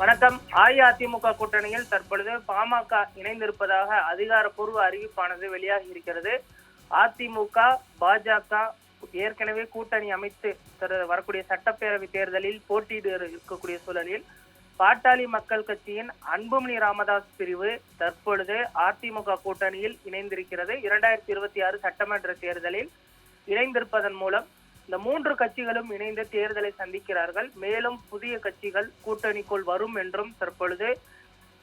வணக்கம். அஇஅதிமுக கூட்டணியில் தற்பொழுது பாமக இணைந்திருப்பதாக அதிகாரப்பூர்வ அறிவிப்பானது வெளியாகி இருக்கிறது. அதிமுக பாஜக ஏற்கனவே கூட்டணி அமைத்து தரு- வரக்கூடிய சட்டப்பேரவை தேர்தலில் போட்டியிட இருக்கக்கூடிய சூழலில் பாட்டாளி மக்கள் கட்சியின் அன்புமணி ராமதாஸ் பிரிவு தற்பொழுது அதிமுக கூட்டணியில் இணைந்திருக்கிறது. இரண்டாயிரத்தி இருபத்தி ஆறு சட்டமன்ற தேர்தலில் இணைந்திருப்பதன் மூலம் இந்த மூன்று கட்சிகளும் இணைந்து தேர்தலை சந்திக்கிறார்கள். மேலும் புதிய கட்சிகள் கூட்டணிக்குள் வரும் என்றும் தற்பொழுது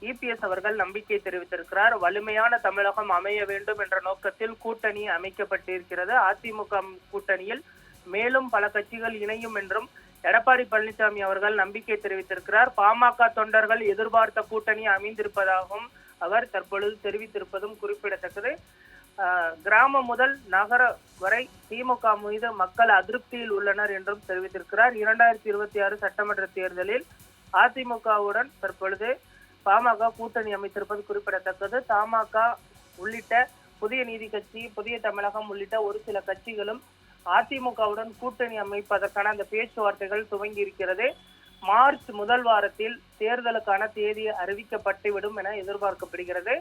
இபிஎஸ் அவர்கள் நம்பிக்கை தெரிவித்திருக்கிறார். வலிமையான தமிழகம் அமைய வேண்டும் என்ற நோக்கத்தில் கூட்டணி அமைக்கப்பட்டிருக்கிறது. அதிமுக கூட்டணியில் மேலும் பல கட்சிகள் இணையும் என்றும் எடப்பாடி பழனிசாமி அவர்கள் நம்பிக்கை தெரிவித்திருக்கிறார். பாமக தொண்டர்கள் எதிர்பார்த்த கூட்டணி அமைந்திருப்பதாகவும் அவர் தற்பொழுது தெரிவித்திருப்பதும் குறிப்பிடத்தக்கது. கிராமம் முதல் நகர வரை திமுக மீது மக்கள் அதிருப்தியில் உள்ளனர் என்றும் தெரிவித்திருக்கிறார். இரண்டாயிரத்தி இருபத்தி ஆறு சட்டமன்ற தேர்தலில் அதிமுகவுடன் தற்பொழுது பாமக கூட்டணி அமைத்திருப்பது குறிப்பிடத்தக்கது. தமாக உள்ளிட்ட புதிய நீதி கட்சி புதிய தமிழகம் உள்ளிட்ட ஒரு சில கட்சிகளும் அதிமுகவுடன் கூட்டணி அமைப்பதற்கான அந்த பேச்சுவார்த்தைகள் துவங்கி இருக்கிறது. மார்ச் முதல் வாரத்தில் தேர்தலுக்கான தேதி அறிவிக்கப்பட்டுவிடும் என எதிர்பார்க்கப்படுகிறது.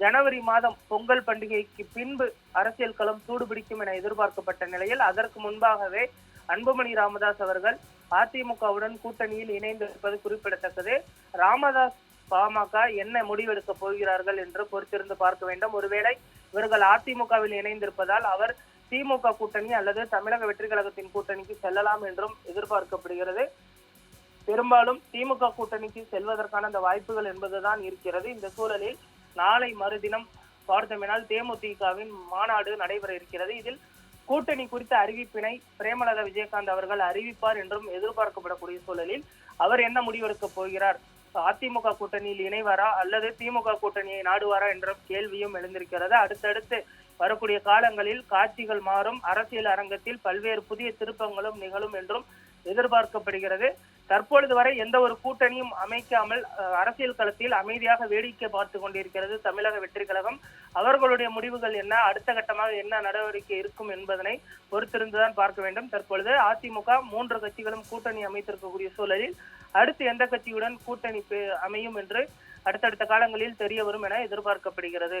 ஜனவரி மாதம் பொங்கல் பண்டிகைக்கு பின்பு அரசியல் களம் சூடுபிடிக்கும் என எதிர்பார்க்கப்பட்ட நிலையில் அதற்கு முன்பாகவே அன்புமணி ராமதாஸ் அவர்கள் அதிமுகவுடன் கூட்டணியில் இணைந்திருப்பது குறிப்பிடத்தக்கது. ராமதாஸ் பாமக என்ன முடிவெடுக்க போகிறார்கள் என்று பொறுத்திருந்து பார்க்க வேண்டும். ஒருவேளை இவர்கள் அதிமுகவில் இணைந்திருப்பதால் அவர் திமுக கூட்டணி அல்லது தமிழக வெற்றி கழகத்தின் கூட்டணிக்கு செல்லலாம் என்றும் எதிர்பார்க்கப்படுகிறது. பெரும்பாலும் திமுக கூட்டணிக்கு செல்வதற்கான அந்த வாய்ப்புகள் என்பதுதான் இருக்கிறது. இந்த சூழலில் நாளை மறுதினம் பார்த்தோமெனால் தேமுதிகவின் மாநாடு நடைபெற இருக்கிறது. இதில் கூட்டணி குறித்த அறிவிப்பினை பிரேமலதா விஜயகாந்த் அவர்கள் அறிவிப்பார் என்றும் எதிர்பார்க்கப்படக்கூடிய சூழலில் அவர் என்ன முடிவெடுக்க போகிறார்? அதிமுக கூட்டணியில் இணைவாரா? அல்லது திமுக கூட்டணியை நாடுவாரா என்ற கேள்வியும் எழுந்திருக்கிறது. அடுத்தடுத்து வரக்கூடிய காலங்களில் காட்சிகள் மாறும். அரசியல் அரங்கத்தில் பல்வேறு புதிய திருப்பங்களும் நிகழும் என்றும் எதிர்பார்க்கப்படுகிறது. தற்பொழுது வரை எந்த ஒரு கூட்டணியும் அமைக்காமல் அரசியல் களத்தில் அமைதியாக வேடிக்கை பார்த்து கொண்டிருக்கிறது தமிழக வெற்றி கழகம். அவர்களுடைய முடிவுகள் என்ன? அடுத்த கட்டமாக என்ன நடவடிக்கை இருக்கும் என்பதனை பொறுத்திருந்துதான் பார்க்க வேண்டும். தற்பொழுது அதிமுக மூன்று கட்சிகளும் கூட்டணி அமைத்திருக்கக்கூடிய சூழலில் அடுத்து எந்த கட்சியுடன் கூட்டணி அமையும் என்று அடுத்தடுத்த காலங்களில் தெரிய வரும் என எதிர்பார்க்கப்படுகிறது.